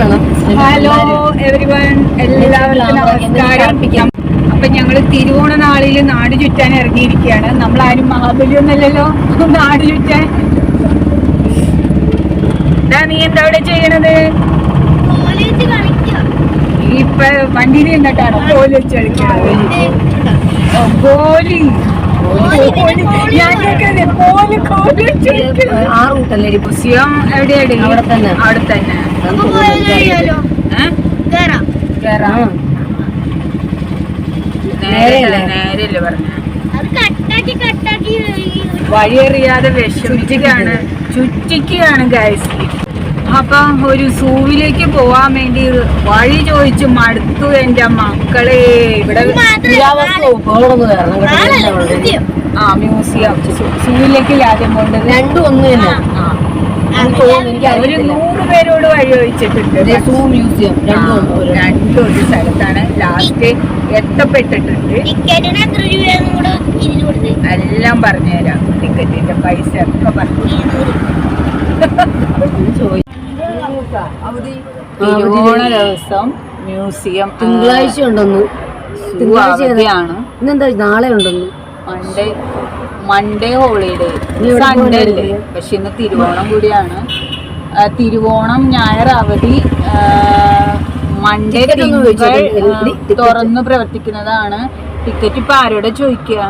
Hello everyone എല്ലാവർക്കും നമസ്കാരം. അപ്പൊ ഞങ്ങൾ തിരുവോണ നാളിൽ നാട് ചുറ്റാൻ ഇറങ്ങിയിരിക്കുകയാണ്. നമ്മൾ മഹാബലി ഒന്നല്ലല്ലോ നാട് ചുറ്റാൻ. നീ എന്താ ഇവിടെ ചെയ്യണത്? ഇപ്പൊ വണ്ടിയിൽ എന്നിട്ടാണോ കോൽ വെച്ച് കളിക്കുന്നത് കോലി. കോലി. ഞാൻ കേൾക്കണത് കോൽ കോൽ വെച്ച് കളിക്കണത്. ഇപ്പൊ മ്യൂസിയം എവിടെയാണ് അവിടെ തന്നെ. അവിടെ തന്നെ. ഏഹ് കേറാം. നേരെയല്ലേ? നേരെയല്ലേ പറഞ്ഞ? വഴിയറിയാതെ വിഷമിക്കുകയാണ്. ചുറ്റിക്കുകയാണ് ഗൈസ് അപ്പൊ ഒരു സൂവിലേക്ക് പോവാൻ വേണ്ടി വഴി ചോദിച്ചു മടുത്തു എന്റെ മക്കളെ. ഇവിടെ. ആ മ്യൂസിയം. സൂവിലേക്ക് ആദ്യം പോകേണ്ടത് രണ്ടും ഒന്ന് തന്നെ. ആ. എനിക്ക് തോന്നുന്നു എനിക്ക് ഒരു അറിയത്തില്ല. നൂറ് പേരോട് വഴി മ്യൂസിയം രണ്ടും ഒരു- ഒരു സ്ഥലത്താണ്. ലാസ്റ്റ് എത്തപ്പെട്ടിട്ടുണ്ട്. എല്ലാം പറഞ്ഞുതരാം. ടിക്കറ്റിന്റെ പൈസ ഒക്കെ പറഞ്ഞു. തിരുവോണ ദിവസം മ്യൂസിയം തിങ്കളാഴ്ച ഉണ്ടെന്ന്. തിങ്കളാഴ്ച? ഇന്നെന്താ? നാളെ ഉണ്ടെന്ന്. മൺഡേ മൺഡേ ഹോളിഡേ സൺഡേ അല്ലേ? പക്ഷെ ഇന്ന് തിരുവോണം കൂടിയാണ്. തിരുവോണം ഞായർ അവധി മൺഡേ. തുറന്ന് പ്രവർത്തിക്കുന്നതാണ്. ടിക്കറ്റ് ഇപ്പൊ ആരോടെ ചോദിക്കുക?